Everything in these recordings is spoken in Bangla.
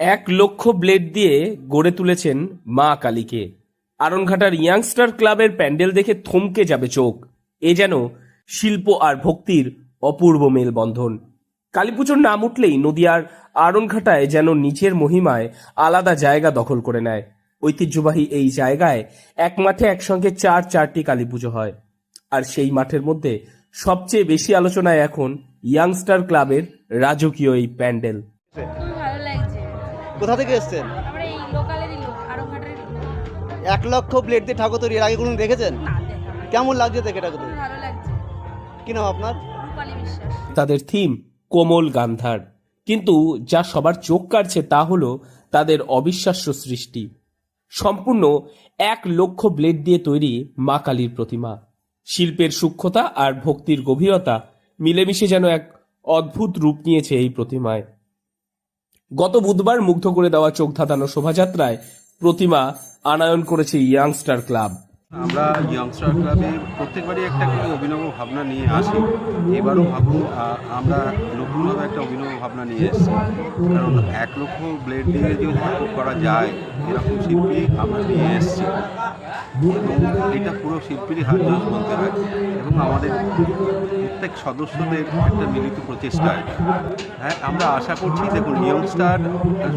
এক লক্ষ ব্লেড দিয়ে গড়ে তুলেছেন মা কালীকে। আরনঘাটার ইয়াংস্টার ক্লাবের প্যান্ডেল দেখে থমকে যাবে চোখ। এ যেন শিল্প আর ভক্তির অপূর্ব মেলবন্ধন। কালীপুজোর নাম উঠলেই নদিয়ার আরনঘাটায় যেন নিচের মহিমায় আলাদা জায়গা দখল করে নেয়। ঐতিহ্যবাহী এই জায়গায় এক মাঠে একসঙ্গে চার চারটি কালীপুজো হয়। আর সেই মাঠের মধ্যে সবচেয়ে বেশি আলোচনায় এখন ইয়াংস্টার ক্লাবের রাজকীয় এই প্যান্ডেল। কোথা থেকে এসছেন? এক লক্ষ ব্লেড দিয়ে ঠাকুর তৈরি এর আগে কোনো দেখেছেন। কেমন লাগছে দেখে ঠাকুর তৈরি? কি নাম আপনার? তাদের থিম কোমল গান্ধার। কিন্তু যা সবার চোখ কাটছে তা হলো তাদের অবিশ্বাস্য সৃষ্টি। সম্পূর্ণ এক লক্ষ ব্লেড দিয়ে তৈরি মা কালীর প্রতিমা। শিল্পের সূক্ষ্মতা আর ভক্তির গভীরতা মিলেমিশে যেন এক অদ্ভুত রূপ নিয়েছে এই প্রতিমায়। গত বুধবার মুগ্ধ করে দেওয়া চোখ ধাঁধানো শোভাযাত্রায় প্রতিমা আনায়ন করেছে ইয়াংস্টার ক্লাব। আমরা ইয়ংস্টার ক্লাবে প্রত্যেকবারই একটা করে অভিনব ভাবনা নিয়ে আসি। এবারও ভাবুন আমরা নতুনভাবে একটা অভিনব ভাবনা নিয়ে এসেছি। কারণ এক লক্ষ ব্লেড দিয়ে যদি ঠাকুর করা যায়, এরকম শিল্পী আমরা নিয়ে এসেছি। এবং এটা পুরো শিল্পীরই হাত বলতে হয়। এবং আমাদের প্রত্যেক সদস্যদের একটা মিলিত প্রচেষ্টা। হ্যাঁ আমরা আশা করছি দেখুন ইয়ংস্টার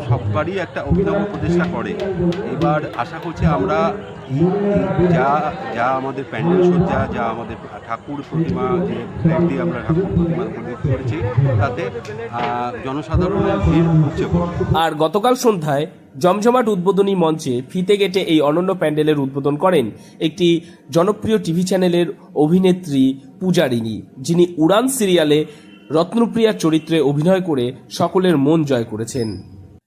সববারই একটা অভিনব প্রচেষ্টা করে। এবার আশা করছি আমরা যা যা আমাদের প্যান্ডেল সজ্জা, যা আমাদের ঠাকুর প্রতিমা, যে দিয়ে আমরা ঠাকুর প্রতিমা প্রতিষ্ঠা করেছি, তাতে জনসাধারণের ভিড় উপচে আর গতকাল সন্ধ্যায় জমজমাট উদ্বোধনী মঞ্চে ফিতে গেটে এই অনন্য প্যান্ডেলের উদ্বোধন করেন একটি জনপ্রিয় টিভি চ্যানেলের অভিনেত্রী পূজারিণী, যিনি উড়ান সিরিয়ালে রত্নপ্রিয়ার চরিত্রে অভিনয় করে সকলের মন জয় করেছেন।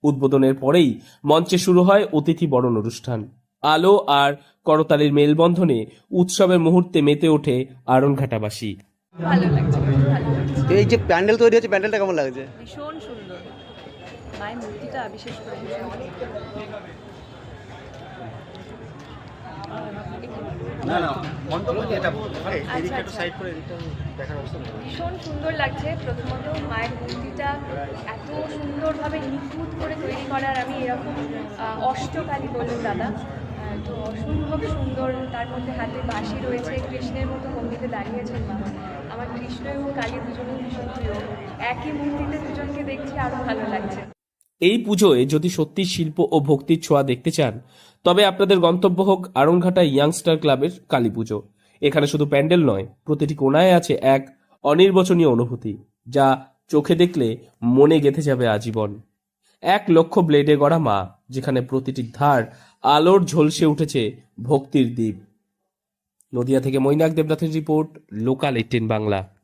উদ্বোধনের পরেই মঞ্চে শুরু হয় অতিথি বরণ অনুষ্ঠান। আলো আর করতালির মেলবন্ধনে উৎসবের মুহূর্তে মেতে ওঠে আরনঘাটাবাসী ভালো লাগছে খুবই ভালো লাগছে। তো এই যে প্যান্ডেল তৈরি হচ্ছে প্যান্ডেলটা কেমন লাগছে? ভীষণ সুন্দর। মায়ের মূর্তিটা বিশেষ করে ভীষণ সুন্দর। আচ্ছা, আচ্ছা। ভীষণ সুন্দর লাগছে প্রথমত মায়ের মূর্তিটা এত সুন্দরভাবে নিখুঁত করে তৈরি করার আমি এরকম অষ্টকালী বললেন দাদা তো অসম্ভব সুন্দর, তার মধ্যে হাতে বাঁশি রয়েছে, কৃষ্ণের মতো ভঙ্গিতে দাঁড়িয়েছেন মা। আমার কৃষ্ণ এবং কালী দুজনেই ভীষণ প্রিয়। একই মূর্তিতে দুজনকে দেখছি আরও ভালো লাগছে। এই পুজোয় যদি সত্যি শিল্প ও ভক্তির ছোঁয়া দেখতে চান, তবে আপনাদের গন্তব্য হোক আরংঘাটা ইয়াংস্টার ক্লাবের কালী পুজো। এখানে শুধু প্যান্ডেল নয়, প্রতিটি কোনায় আছে এক অনির্বচনীয় অনুভূতি, যা চোখে দেখলে মনে গেঁথে যাবে আজীবন। এক লক্ষ ব্লেডে গড়া মা, যেখানে প্রতিটি ধার আলোর ঝলসে উঠেছে ভক্তির দ্বীপ। নদিয়া থেকে মৈনাক দেবনাথের রিপোর্ট লোকাল এইটিন বাংলা।